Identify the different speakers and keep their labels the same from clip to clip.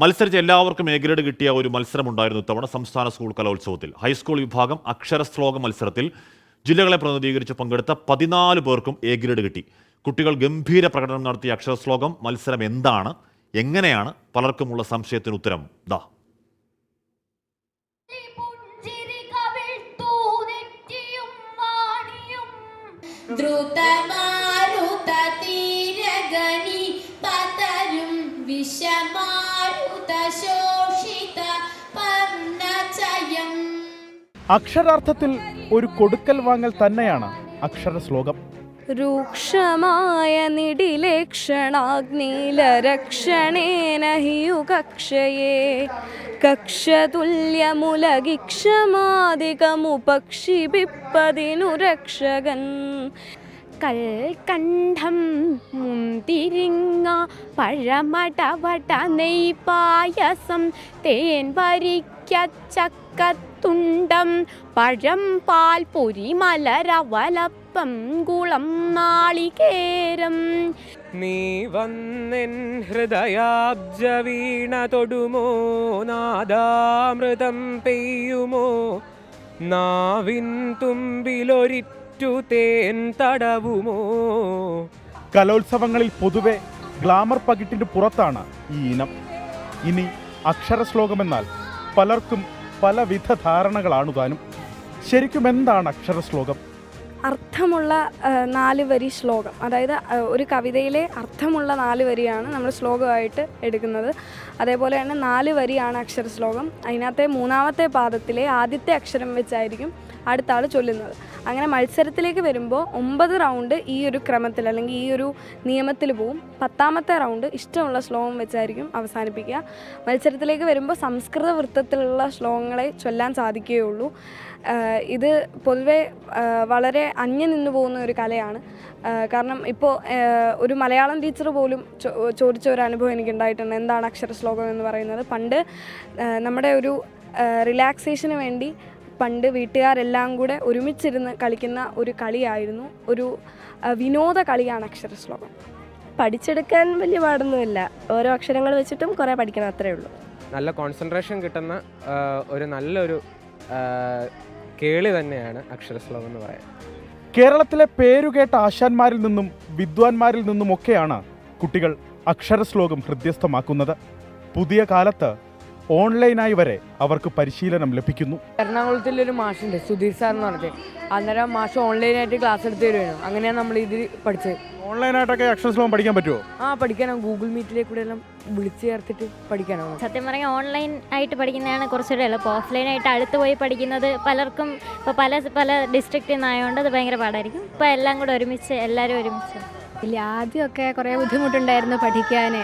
Speaker 1: മത്സരിച്ച എല്ലാവർക്കും A grade കിട്ടിയ ഒരു മത്സരമുണ്ടായിരുന്നു ഇത്തവണ സംസ്ഥാന സ്കൂൾ കലോത്സവത്തിൽ. ഹൈസ്കൂൾ വിഭാഗം അക്ഷരശ്ലോക മത്സരത്തിൽ ജില്ലകളെ പ്രതിനിധീകരിച്ച് പങ്കെടുത്ത പതിനാല് പേർക്കും എ ഗ്രേഡ് കിട്ടി. കുട്ടികൾ ഗംഭീര പ്രകടനം നടത്തിയ അക്ഷരശ്ലോകം മത്സരം എന്താണ്? എങ്ങനെയാണ്? പലർക്കുമുള്ള സംശയത്തിന് ഉത്തരം ദാ.
Speaker 2: ദ്രുതമാരുത തീരഗണി പതരും പർണചയം
Speaker 3: അക്ഷരാർത്ഥത്തിൽ ഒരു കൊടുക്കൽ വാങ്ങൽ തന്നെയാണ് അക്ഷര ശ്ലോകം
Speaker 4: രൂക്ഷമായ നിടിലേക്ഷണാഗ്നിലരക്ഷണേന ഹിയുകക്ഷയേ കക്ഷതുല്യമുലകിക്ഷമാദികമുപക്ഷിപിപ്പതിനു രക്ഷകൻ കൽക്കണ്ഠം മുന്തിരിങ്ങ പഴമടവട നെയ്പായസം തേൻ വരിക്ക ചക്കത്തുണ്ടം പഴം പാൽ പൊരി മലരവലപ്പം കുളം നാളികേരം.
Speaker 5: നീ വന്നെൻ ഹൃദയാബ്ജ വീണ തൊടുമോ? നാദാമൃതം പെയ്യുമോ? നാവിൻ തുമ്പിലൊരിറ്റു തേൻ തടവുമോ?
Speaker 3: കലോത്സവങ്ങളിൽ പൊതുവെ ഗ്ലാമർ പകിട്ടിന് പുറത്താണ് ഈ ഇനം. ഇനി അക്ഷരശ്ലോകമെന്നാൽ പലർക്കും പലവിധ ധാരണകളാണ് താനും. ശരിക്കും എന്താണ് അക്ഷരശ്ലോകം?
Speaker 4: അർത്ഥമുള്ള നാല് വരി ശ്ലോകം. അതായത് ഒരു കവിതയിലെ അർത്ഥമുള്ള നാല് വരിയാണ് നമ്മൾ ശ്ലോകമായിട്ട് എടുക്കുന്നത്. അതേപോലെ തന്നെ നാല് വരിയാണ് അക്ഷരശ്ലോകം. അതിനകത്തെ മൂന്നാമത്തെ പാദത്തിലെ ആദ്യത്തെ അക്ഷരം വെച്ചായിരിക്കും അടുത്ത ആൾ ചൊല്ലുന്നത്. അങ്ങനെ മത്സരത്തിലേക്ക് വരുമ്പോൾ ഒമ്പത് റൗണ്ട് ഈ ഒരു ക്രമത്തിൽ അല്ലെങ്കിൽ ഈ ഒരു നിയമത്തിൽ പോവും. പത്താമത്തെ റൗണ്ട് ഇഷ്ടമുള്ള ശ്ലോകം വെച്ചായിരിക്കും അവസാനിപ്പിക്കുക. മത്സരത്തിലേക്ക് വരുമ്പോൾ സംസ്കൃത വൃത്തത്തിലുള്ള ശ്ലോകങ്ങളെ ചൊല്ലാൻ സാധിക്കുകയുള്ളൂ. ഇത് പൊതുവെ വളരെ അന്യം നിന്നു പോകുന്ന ഒരു കലയാണ്. കാരണം ഇപ്പോൾ ഒരു മലയാളം ടീച്ചർ പോലും ചോദിച്ച ഒരു അനുഭവം എനിക്ക് ഉണ്ടായിട്ടുണ്ട് എന്താണ് അക്ഷരശ്ലോകം എന്ന് പറയുന്നത്? പണ്ട് നമ്മുടെ ഒരു റിലാക്സേഷന് വേണ്ടി പണ്ട് വീട്ടുകാരെല്ലാം കൂടെ ഒരുമിച്ചിരുന്ന് കളിക്കുന്ന ഒരു കളിയായിരുന്നു. ഒരു വിനോദ കളിയാണ് അക്ഷരശ്ലോകം.
Speaker 6: പഠിച്ചെടുക്കാൻ വലിയ പാടൊന്നുമില്ല. ഓരോ അക്ഷരങ്ങൾ വെച്ചിട്ടും കുറേ പഠിക്കണം അത്രേ ഉള്ളൂ.
Speaker 5: നല്ല കോൺസെൻട്രേഷൻ കിട്ടുന്ന ഒരു നല്ലൊരു കേളി തന്നെയാണ് അക്ഷരശ്ലോകം എന്ന് പറയാം
Speaker 3: കേരളത്തിലെ പേരുകേട്ട ആശാന്മാരിൽ നിന്നും വിദ്വാൻമാരിൽ നിന്നുമൊക്കെയാണ് കുട്ടികൾ അക്ഷരശ്ലോകം ഹൃദ്യസ്ഥമാക്കുന്നത്. പുതിയ കാലത്ത് ഓൺലൈനായി വരെ അവർക്ക് പരിശീലനം ലഭിക്കുന്നു.
Speaker 7: എറണാകുളത്തിൽ ഒരു മാഷുണ്ട് സുധീർ സാർ എന്ന് പറഞ്ഞത് അന്നേരം മാഷ് ഓൺലൈനായിട്ട് ക്ലാസ് എടുത്ത് തരുമായിരുന്നു അങ്ങനെയാണ് നമ്മൾ ഇത് പഠിച്ചത്.
Speaker 3: ഓൺലൈനായിട്ടൊക്കെ അക്ഷരശ്ലോകം പഠിക്കാൻ പറ്റുമോ
Speaker 7: ആ പഠിക്കാനോ ഗൂഗിൾ മീറ്റിലേക്ക് കൂടെ എല്ലാം വിളിച്ചു ചേർത്തിട്ട് പഠിക്കാനോ
Speaker 8: സത്യം പറഞ്ഞാൽ ഓൺലൈൻ ആയിട്ട് പഠിക്കുന്നതാണ് കുറച്ചുകൂടെ എളുപ്പം. ഓഫ്ലൈൻ ആയിട്ട് അടുത്ത് പോയി പഠിക്കുന്നത് പലർക്കും ഇപ്പോൾ പല പല ഡിസ്ട്രിക്റ്റിൽ നിന്നായതുകൊണ്ട് അത് ഭയങ്കര പാടായിരിക്കും. ഇപ്പോൾ എല്ലാം കൂടെ ഒരുമിച്ച് എല്ലാവരും ഒരുമിച്ച്.
Speaker 9: ഇല്ല ആദ്യമൊക്കെ കുറേ ബുദ്ധിമുട്ടുണ്ടായിരുന്നു പഠിക്കാൻ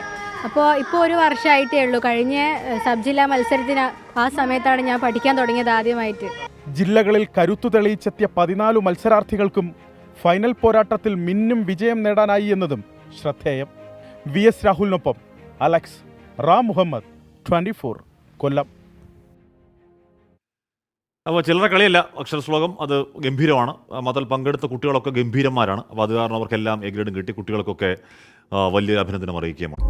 Speaker 9: അപ്പോൾ ഇപ്പോൾ ഒരു വർഷമായിട്ടേ ഉള്ളൂ. കഴിഞ്ഞ സബ് ജില്ലാ മത്സരത്തിന് ആ സമയത്താണ് ഞാൻ പഠിക്കാൻ തുടങ്ങിയത് ആദ്യമായിട്ട്.
Speaker 3: ജില്ലകളിൽ കരുത്തു തെളിയിച്ചെത്തിയ പതിനാല് മത്സരാർത്ഥികൾക്കും ഫൈനൽ പോരാട്ടത്തിൽ മിന്നും വിജയം നേടാനായി എന്നതും ശ്രദ്ധേയം. V S രാഹുലിനൊപ്പം Alex Ram Muhammad twenty four Kollam.
Speaker 1: അപ്പോൾ ചില്ലറ കളിയല്ല അക്ഷരശ്ലോകം അത് ഗംഭീരമാണ്. മതൽ പങ്കെടുത്ത കുട്ടികളൊക്കെ ഗംഭീരന്മാരാണ്. അപ്പോൾ അത് കാരണം അവർക്കെല്ലാം എ ഗ്രേഡും കിട്ടി. കുട്ടികൾക്കൊക്കെ വലിയൊരു അഭിനന്ദനം അറിയിക്കുകയുമാണ്.